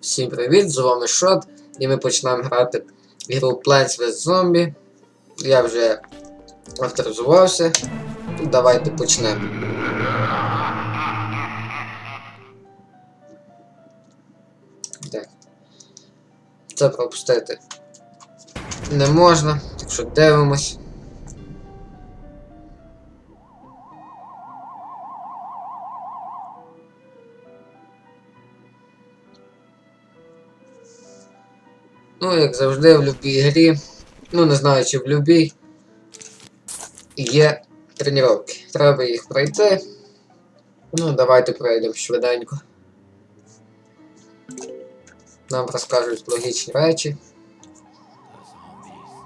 Всім привіт, з вами Шот, і ми починаємо грати в ігру Plants vs Zombie. Я вже авторизувався. Давайте почнемо. Так. Це пропустити не можна, так що дивимось. Ну, як завжди, в будь-якій грі, ну не знаю, чи в будь-якій, є тренування. Треба їх пройти. Ну, давайте пройдемо швиденько. Нам розкажуть логічні речі.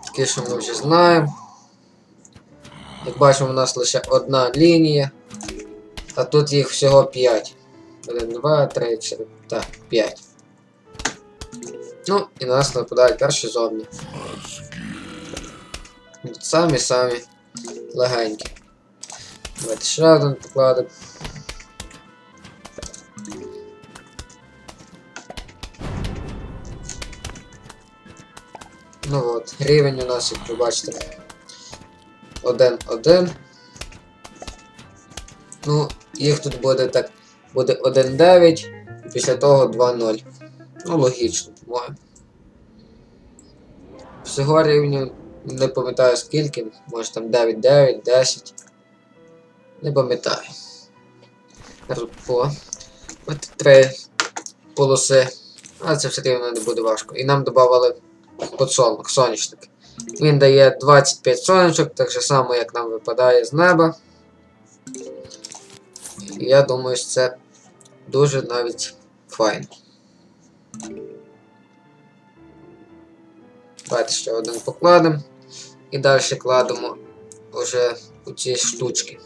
Такі, що ми вже знаємо. Як бачимо, у нас лише одна лінія. А тут їх всього 5. 1, 2, 3, 4, так, 5. Ну, і на нас нападають перші зомбі. Самі-самі легенькі. Давайте ще один покладемо. Ну от, рівень у нас, як ви бачите, 1-1. Ну, їх тут буде так, буде 1-9, і після того 2-0. Ну, логічно, по-моєму. Всього рівню не пам'ятаю скільки, може там 9, 9, 10. Не пам'ятаю. По. Три полоси. Але це все рівно не буде важко. І нам додавали подсолнух, сонячник. Він дає 25 сонячок, так же само, як нам випадає з неба. І я думаю, що це дуже навіть файно. Давайте ще один покладемо. І далі кладемо вже у ці штучки.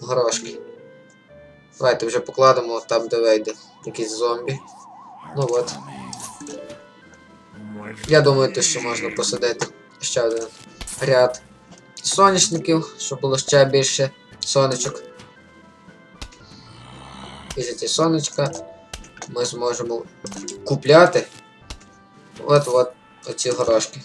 Горошки. Давайте вже покладемо там, де вийде якийсь зомбі. Ну от. Я думаю, те, що можна посадити ще один ряд соняшників, щоб було ще більше сонечок. І за ці сонечка ми зможемо купляти от-от оці горошки.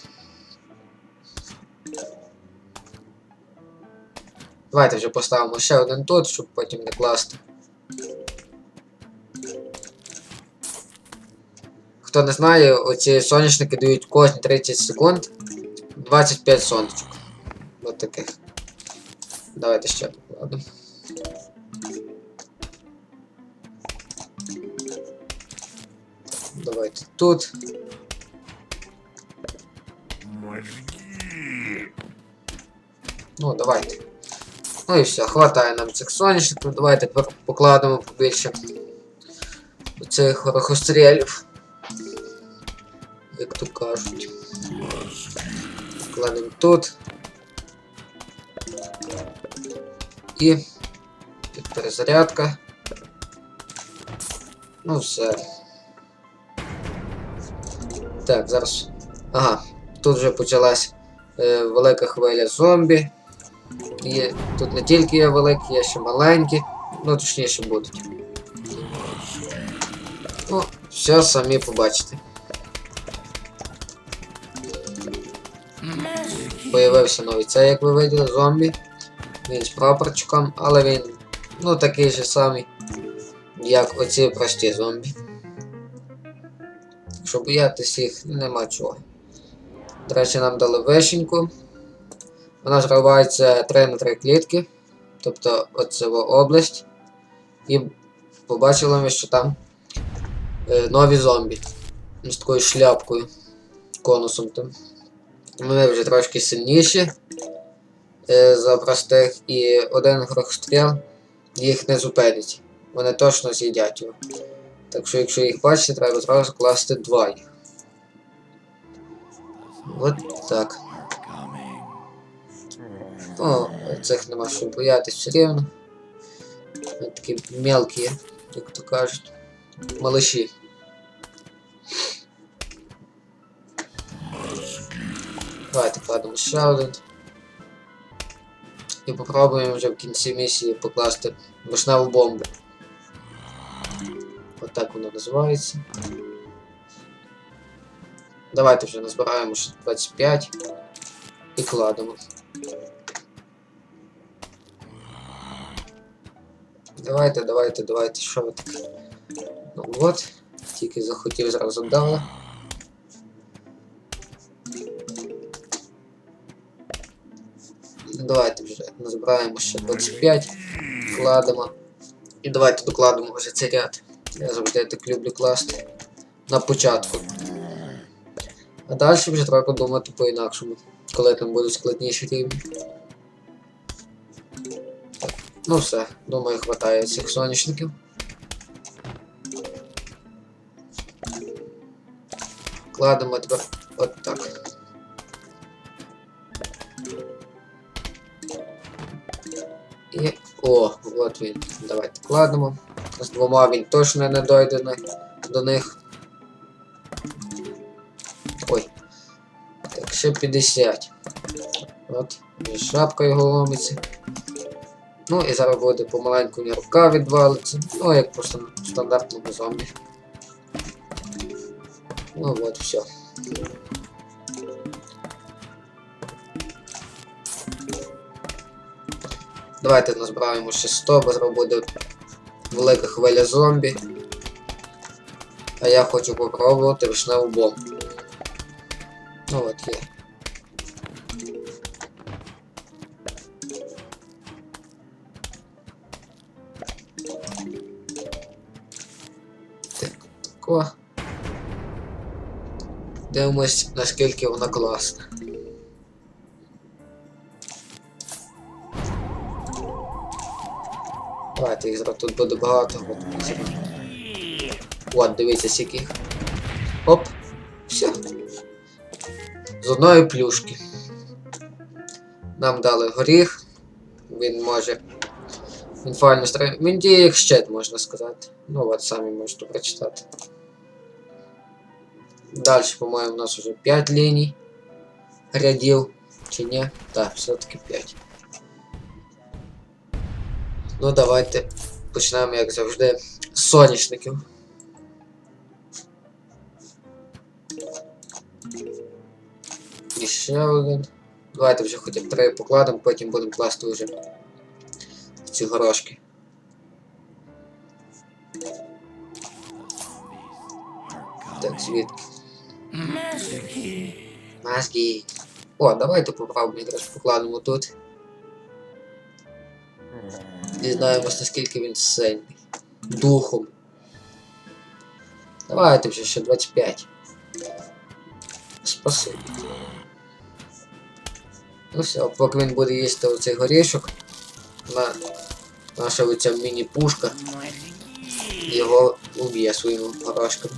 Давайте вже поставимо ще один тут, щоб потім не класти. Хто не знає, оці соняшники дають кожні 30 секунд 25 сонечок. От таких. Давайте ще покладемо. Давайте тут. Ну, давайте. Ну і все, хватає нам цих соняшників. Давайте тепер покладемо побільше цих хорохострілів. Як то кажуть. Кладемо тут. І тут перезарядка. Ну все. Так, зараз. Ага, тут вже почалась е, велика хвиля зомбі. Є, тут не тільки є великі, є ще маленькі. Ну, точніше будуть. Ну, все самі побачите. Появився новий це, як ви виділи, зомбі. Він з прапорчиком, але він ну такий же самий, як оці прості зомбі. Щоб боятись їх нема чого. До речі, нам дали вишеньку. Вона зривається 3 на 3 клітки. Тобто оце область. І побачили ми, що там е, нові зомбі. З такою шляпкою. Конусом там. Вони вже трошки сильніші е, за простих, і один грохстріл їх не зупинить. Вони точно з'їдять його. Так що, якщо їх бачите, треба зразу класти два їх. От так. О, цих нема що боятись все рівно. Вони такі мелкі, як то кажуть. Малиші. Давайте кладемо ще один. І попробуємо вже в кінці місії покласти вишневу бомбу. От так воно називається. Давайте вже назбираємо ще 25 і кладемо. Давайте, давайте, давайте, що ви так? Ну от, тільки захотів зразу дали. Давайте вже назбираємо ще 25, кладемо. І давайте докладемо вже цей ряд. Я завжди так люблю класти. На початку. А далі вже треба думати по-інакшому, коли там будуть складніші рівні. Ну все, думаю, хватає цих соняшників. Кладемо тепер от так. І. О, от він. Давайте кладемо. З двома він точно не дойде до них. Ще 50. От, вже шапка його ломиться. Ну і зараз буде помаленьку ні рука відвалиться. Ну, як просто стандартному зомбі. Ну от, все. Давайте назбираємо ще 100, бо зараз буде велика хвиля зомбі. А я хочу попробувати вишневу бомбу. Так, тако. Дивимось, наскільки вона класна. Давайте їх зараз тут буде багато. От, дивіться скільки. Оп. З одної плюшки. Нам дали горіх. Він може. Він файно стріляє. Він діє як щит, можна сказати. Ну от самі можете прочитати. Далі, по-моєму, у нас вже 5 ліній. Рядів. Чи ні? Так, все-таки 5. Ну давайте почнемо, як завжди, з соняшників. І ще один. Давайте вже хоча б три покладемо, потім будемо класти вже в ці горошки. Так, звідки? Мазки. О, давайте попробуємо якраз покладемо тут. Дізнаємось, наскільки він сильний. Духом. Давайте вже ще 25. Спасибі. Ну все, поки він буде їсти оцей горішок, на наша оця міні-пушка його уб'є своїми горошками.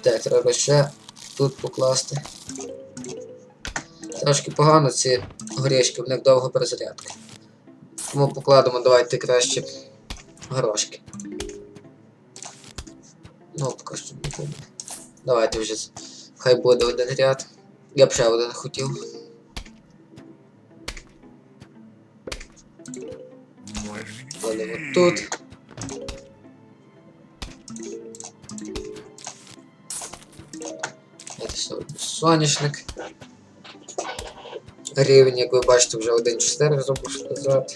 Так, треба ще тут покласти. Трошки погано ці горішки, в них довго перезарядка. Тому покладемо давайте краще горошки. Ну, поки що не буде. Давайте вже хай буде один ряд. Я б ще один хотів. Кладемо тут. Це все соняшник. Рівень, як ви бачите, вже 1.4 забув сказати.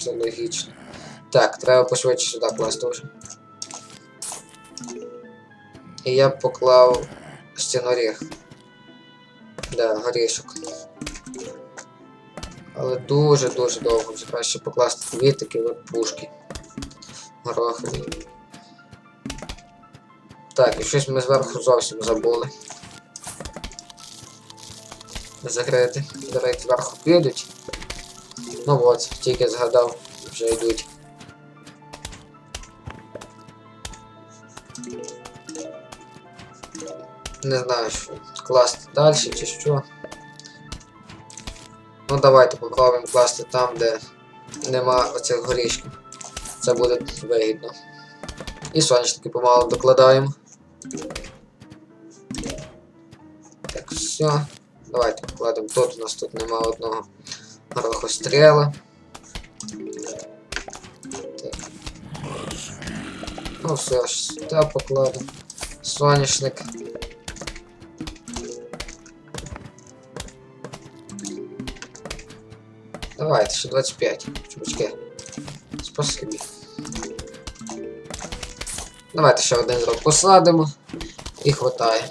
Це логічно. Так, треба пошвидше сюди класти вже. І я поклав стіноріг. Да, горішок. Але дуже-дуже довго вже краще покласти дві такі от пушки. Горохові. Так, і щось ми зверху зовсім забули. Закрити. Давайте зверху підуть. Ну от, тільки згадав, вже йдуть. Не знаю, що класти далі чи що. Ну давайте попробуємо класти там, де нема оцих горішків. Це буде вигідно. І сонячники помалу докладаємо. Так, все. Давайте покладемо тут. У нас тут нема одного горохостріла. Так. Ну все сюди покладемо. Соняшник. Давайте, ще 25. Чувачки. Спасибі. Давайте ще один зрок посадимо. І хватає.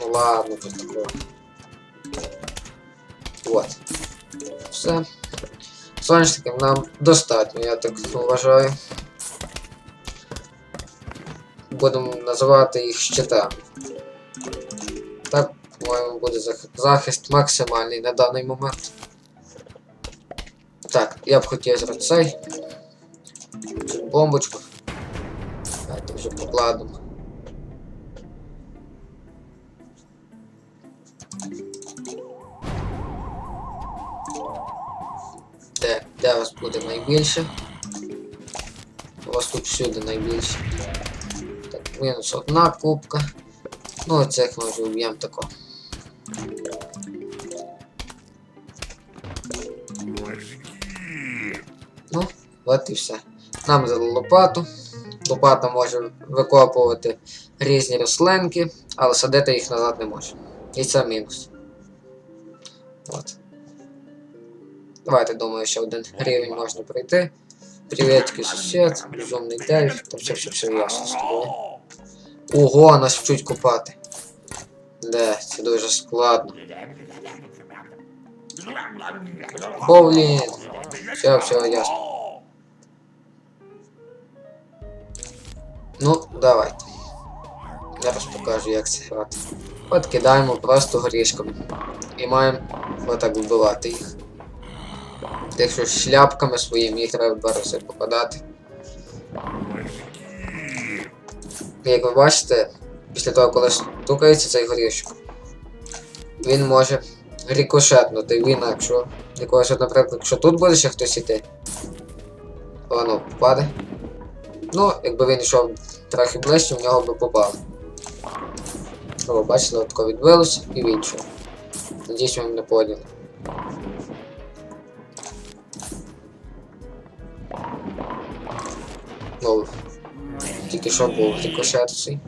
Ну ладно, тут такое. Вот. Все. Соняшників нам достатньо, я так вважаю. Будемо називати їх щитами. Так, по-моєму, буде захист максимальний на даний момент. Так, я б хотів зробити цей. Цю бомбочку. Давайте вже покладемо. Де, де вас буде найбільше? У вас тут всюди найбільше. Так, мінус одна кубка. Ну, цих ми вже вб'ємо тако. Ну, от і все. Нам дали лопату. Лопата може викопувати різні рослинки, але садити їх назад не може. І це мінус. От. Давайте, думаю, ще один рівень можна пройти. Привітки, сусід, безумний дельф, там все все все ясно з тобою. Ого, нас вчуть копати. Де, це дуже складно. О, блін. Все, все, ясно. Ну, давайте. Зараз покажу, як це грати. От кидаємо просто горішками. І маємо отак вбивати їх. Якщо шляпками своїми їх треба два рази попадати. Як ви бачите, після того, коли стукається цей горішок, він може рикошетнути. Він, якщо якогось, наприклад, якщо тут буде ще хтось іти, воно попаде. Ну, якби він йшов трохи ближче, в нього би попало. О, бачите, от тако відбилося і він йшов. Надіюсь, ви мене поняли. Ну, тільки що був рикошет цей.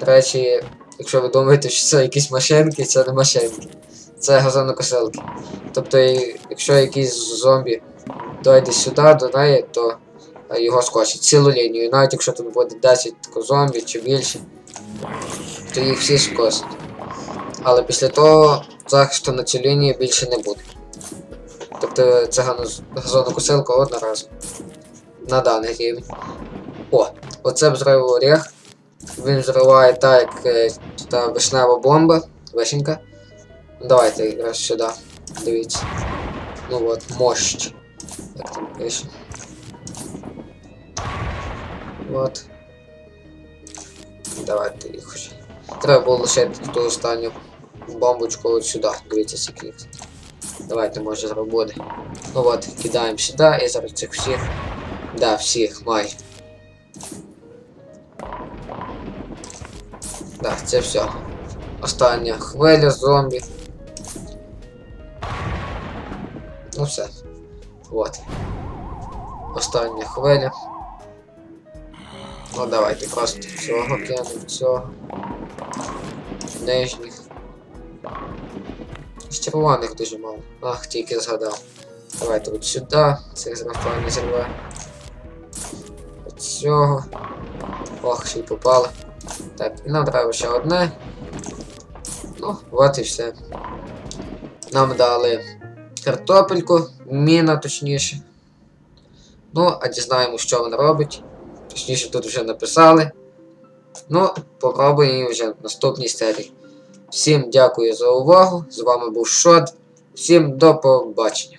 До речі, якщо ви думаєте, що це якісь машинки, це не машинки. Це газонокосилки. Тобто, якщо якийсь зомбі дойде сюди до неї, то е, його скочить цілу лінію. Навіть якщо тут буде 10 зомбі чи більше, то їх всі скосить. Але після того захисту на цю лінію більше не буде. Тобто це газонокосилка одноразово. На даний рівень. О, оце взрив орех. Він зриває так, як е, та вишнева бомба, вишенька. Ну, Давайте якраз сюди. Дивіться. Ну от, мощ. Як там пише. От. Давайте їх вже. Треба було лишити ту останню бомбочку от сюди. Дивіться, скільки. Давайте, може, зараз буде. Ну от, кидаємо сюди і зараз цих всіх. Да, всіх май. Да, це все. Остання хвиля зомбі. Ну все. Вот. Остання хвиля. Ну давайте просто цього кинемо, цього. Нижніх. З червоних дуже мало. Ах, тільки згадав. Давайте от сюди. Цих зразу не зірве. От цього. Ох, ще й попало. Так, і нам треба ще одне. Ну, от і все. Нам дали картопельку, міна точніше. Ну, а дізнаємо, що вона робить. Точніше, тут вже написали. Ну, попробуємо її вже в наступній серії. Всім дякую за увагу. З вами був Шот. Всім до побачення.